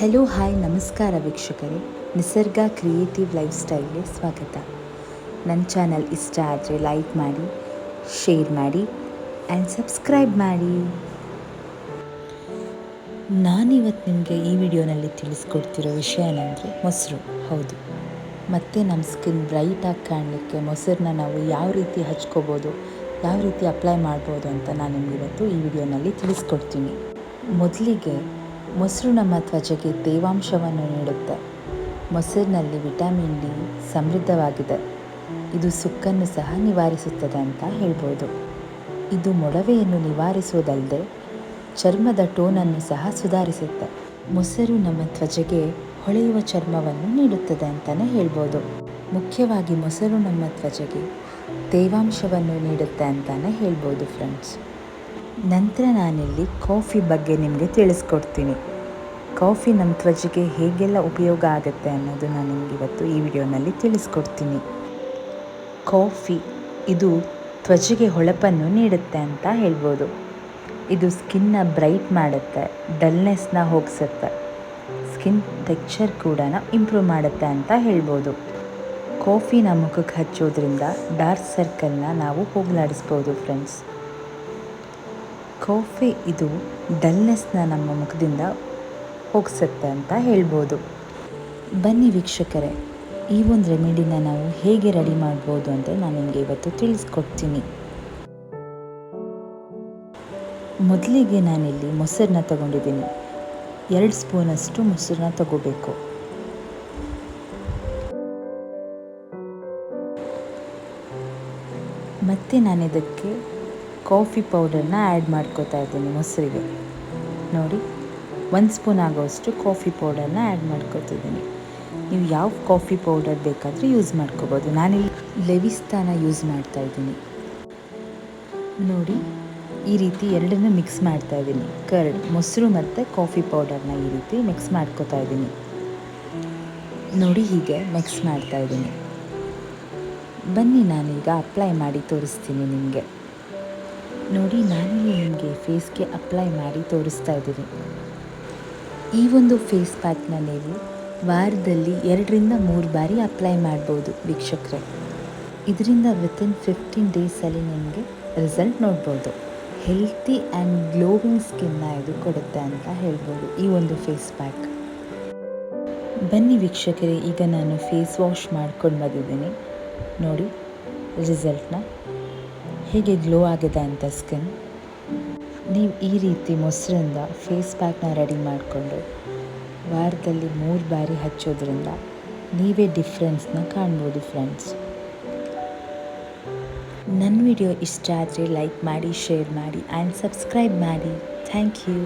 Hello hi ನಮಸ್ಕಾರ ವೀಕ್ಷಕರೇ. ನಿಸರ್ಗ ಕ್ರಿಯೇಟಿವ್ ಲೈಫ್ ಸ್ಟೈಲ್ಗೆ ಸ್ವಾಗತ. ನನ್ನ ಚಾನಲ್ ಇಷ್ಟ ಆದರೆ ಲೈಕ್ ಮಾಡಿ, ಶೇರ್ ಮಾಡಿ ಆ್ಯಂಡ್ ಸಬ್ಸ್ಕ್ರೈಬ್ ಮಾಡಿ. ನಾನಿವತ್ತು ನಿಮಗೆ ಈ ವಿಡಿಯೋನಲ್ಲಿ ತಿಳಿಸ್ಕೊಡ್ತಿರೋ ವಿಷಯ ಏನಂದರೆ ಮೊಸರು. ಹೌದು. ಮತ್ತು ನಮ್ಮ ಸ್ಕಿನ್ ಬ್ರೈಟಾಗಿ ಕಾಣಲಿಕ್ಕೆ ಮೊಸರನ್ನ ನಾವು ಯಾವ ರೀತಿ ಹಚ್ಕೋಬೋದು, ಯಾವ ರೀತಿ ಅಪ್ಲೈ ಮಾಡ್ಬೋದು ಅಂತ ನಾನು ನಿಮಗೆ ಇವತ್ತು ಈ ವಿಡಿಯೋನಲ್ಲಿ ತಿಳಿಸ್ಕೊಡ್ತೀನಿ. ಮೊದಲಿಗೆ ಮೊಸರು ನಮ್ಮ ತ್ವಚೆಗೆ ತೇವಾಂಶವನ್ನು ನೀಡುತ್ತೆ. ಮೊಸರಿನಲ್ಲಿ ವಿಟಮಿನ್ ಡಿ ಸಮೃದ್ಧವಾಗಿದೆ. ಇದು ಸುಕ್ಕನ್ನು ಸಹ ನಿವಾರಿಸುತ್ತದೆ ಅಂತ ಹೇಳ್ಬೋದು. ಇದು ಮೊಡವೆಯನ್ನು ನಿವಾರಿಸುವುದಲ್ಲದೆ ಚರ್ಮದ ಟೋನನ್ನು ಸಹ ಸುಧಾರಿಸುತ್ತೆ. ಮೊಸರು ನಮ್ಮ ತ್ವಚೆಗೆ ಹೊಳೆಯುವ ಚರ್ಮವನ್ನು ನೀಡುತ್ತದೆ ಅಂತಲೇ ಹೇಳ್ಬೋದು. ಮುಖ್ಯವಾಗಿ ಮೊಸರು ನಮ್ಮ ತ್ವಚೆಗೆ ತೇವಾಂಶವನ್ನು ನೀಡುತ್ತೆ ಅಂತಲೇ ಹೇಳ್ಬೋದು ಫ್ರೆಂಡ್ಸ್ ನಂತರ ನಾನಿಲ್ಲಿ ಕಾಫಿ ಬಗ್ಗೆ ನಿಮಗೆ ತಿಳಿಸ್ಕೊಡ್ತೀನಿ. ಕಾಫಿ ನಮ್ಮ ತ್ವಚೆಗೆ ಹೇಗೆಲ್ಲ ಉಪಯೋಗ ಆಗುತ್ತೆ ಅನ್ನೋದು ನಾನು ನಿಮಗೆ ಇವತ್ತು ಈ ವಿಡಿಯೋನಲ್ಲಿ ತಿಳಿಸ್ಕೊಡ್ತೀನಿ. ಕಾಫಿ ಇದು ತ್ವಚೆಗೆ ಹೊಳಪನ್ನು ನೀಡುತ್ತೆ ಅಂತ ಹೇಳ್ಬೋದು. ಇದು ಸ್ಕಿನ್ನ ಬ್ರೈಟ್ ಮಾಡುತ್ತೆ, ಡಲ್ನೆಸ್ನ ಹೋಗಿಸುತ್ತೆ, ಸ್ಕಿನ್ ಟೆಕ್ಚರ್ ಕೂಡ ಇಂಪ್ರೂವ್ ಮಾಡುತ್ತೆ ಅಂತ ಹೇಳ್ಬೋದು. ಕಾಫಿನ ಮುಖಕ್ಕೆ ಹಚ್ಚೋದ್ರಿಂದ ಡಾರ್ಕ್ ಸರ್ಕಲ್ನ ನಾವು ಹೋಗಲಾಡಿಸ್ಬೋದು ಫ್ರೆಂಡ್ಸ್. ಕಾಫಿ ಇದು ಡಲ್ನೆಸ್ನ ನಮ್ಮ ಮುಖದಿಂದ ಹೋಗ್ಸತ್ತೆ ಅಂತ ಹೇಳ್ಬೋದು. ಬನ್ನಿ ವೀಕ್ಷಕರೇ, ಈ ಒಂದು ರೆಮಿಡಿನ ನಾವು ಹೇಗೆ ರೆಡಿ ಮಾಡ್ಬೋದು ಅಂತ ನಾನು ನಿಮಗೆ ಇವತ್ತು ತಿಳಿಸ್ಕೊಡ್ತೀನಿ. ಮೊದಲಿಗೆ ನಾನಿಲ್ಲಿ ಮೊಸರನ್ನ ತಗೊಂಡಿದ್ದೀನಿ. ಎರಡು ಸ್ಪೂನಷ್ಟು ಮೊಸರನ್ನ ತಗೋಬೇಕು. ಮತ್ತು ನಾನು ಇದಕ್ಕೆ ಕಾಫಿ ಪೌಡರ್ನ ಆ್ಯಡ್ ಮಾಡ್ಕೋತಾ ಇದ್ದೀನಿ ಮೊಸರಿಗೆ. ನೋಡಿ, ಒಂದು ಸ್ಪೂನ್ ಆಗೋಷ್ಟು ಕಾಫಿ ಪೌಡರ್ನ ಆ್ಯಡ್ ಮಾಡ್ಕೋತಿದ್ದೀನಿ. ನೀವು ಯಾವ ಕಾಫಿ ಪೌಡರ್ ಬೇಕಾದರೂ ಯೂಸ್ ಮಾಡ್ಕೋಬೋದು. ನಾನಿಲ್ಲಿ ಲೆವಿಸ್ತಾನ ಯೂಸ್ ಮಾಡ್ತಾ ಇದ್ದೀನಿ. ನೋಡಿ, ಈ ರೀತಿ ಎರಡನ್ನೂ ಮಿಕ್ಸ್ ಮಾಡ್ತಾ ಇದ್ದೀನಿ. ಕರ್ಡ್, ಮೊಸರು ಮತ್ತು ಕಾಫಿ ಪೌಡರ್ನ ಈ ರೀತಿ ಮಿಕ್ಸ್ ಮಾಡ್ಕೋತಾ ಇದ್ದೀನಿ. ನೋಡಿ, ಹೀಗೆ ಮಿಕ್ಸ್ ಮಾಡ್ತಾ ಇದ್ದೀನಿ. ಬನ್ನಿ, ನಾನೀಗ ಅಪ್ಲೈ ಮಾಡಿ ತೋರಿಸ್ತೀನಿ ನಿಮಗೆ. ನೋಡಿ ನಾನು ನಿಮಗೆ ಫೇಸ್ಗೆ ಅಪ್ಲೈ ಮಾಡಿ ತೋರಿಸ್ತಾ ಇದ್ದೀನಿ. ಈ ಒಂದು ಫೇಸ್ ಪ್ಯಾಕ್ನ ನೀವು ವಾರದಲ್ಲಿ ಎರಡರಿಂದ ಮೂರು ಬಾರಿ ಅಪ್ಲೈ ಮಾಡ್ಬೋದು ವೀಕ್ಷಕರೇ. ಇದರಿಂದ ವಿತಿನ್ ಫಿಫ್ಟೀನ್ ಡೇಸಲ್ಲಿ ನಿಮಗೆ ರಿಸಲ್ಟ್ ನೋಡ್ಬೋದು. ಹೆಲ್ತಿ ಆ್ಯಂಡ್ ಗ್ಲೋವಿಂಗ್ ಸ್ಕಿನ್ನ ಇದು ಕೊಡುತ್ತೆ ಅಂತ ಹೇಳ್ಬೋದು ಈ ಒಂದು ಫೇಸ್ ಪ್ಯಾಕ್ ಬನ್ನಿ ವೀಕ್ಷಕರೇ, ಈಗ ನಾನು ಫೇಸ್ ವಾಶ್ ಮಾಡ್ಕೊಂಡು ಬಂದಿದ್ದೀನಿ. ನೋಡಿ ರಿಸಲ್ಟ್ನ ಹೇಗೆ ಗ್ಲೋ ಆಗಿದೆ ಅಂತ ಸ್ಕಿನ್ ನೀವು ಈ ರೀತಿ ಮೊಸರಿಂದ ಫೇಸ್ ಪ್ಯಾಕ್ನ ರೆಡಿ ಮಾಡಿಕೊಂಡು ವಾರದಲ್ಲಿ ಮೂರು ಬಾರಿ ಹಚ್ಚೋದ್ರಿಂದ ನೀವೇ ಡಿಫ್ರೆನ್ಸ್ನ ಕಾಣ್ಬೋದು ಫ್ರೆಂಡ್ಸ್ ನನ್ನ ವಿಡಿಯೋ ಇಷ್ಟ ಆದರೆ ಲೈಕ್ ಮಾಡಿ ಶೇರ್ ಮಾಡಿ ಆ್ಯಂಡ್ ಸಬ್ಸ್ಕ್ರೈಬ್ ಮಾಡಿ. Thank you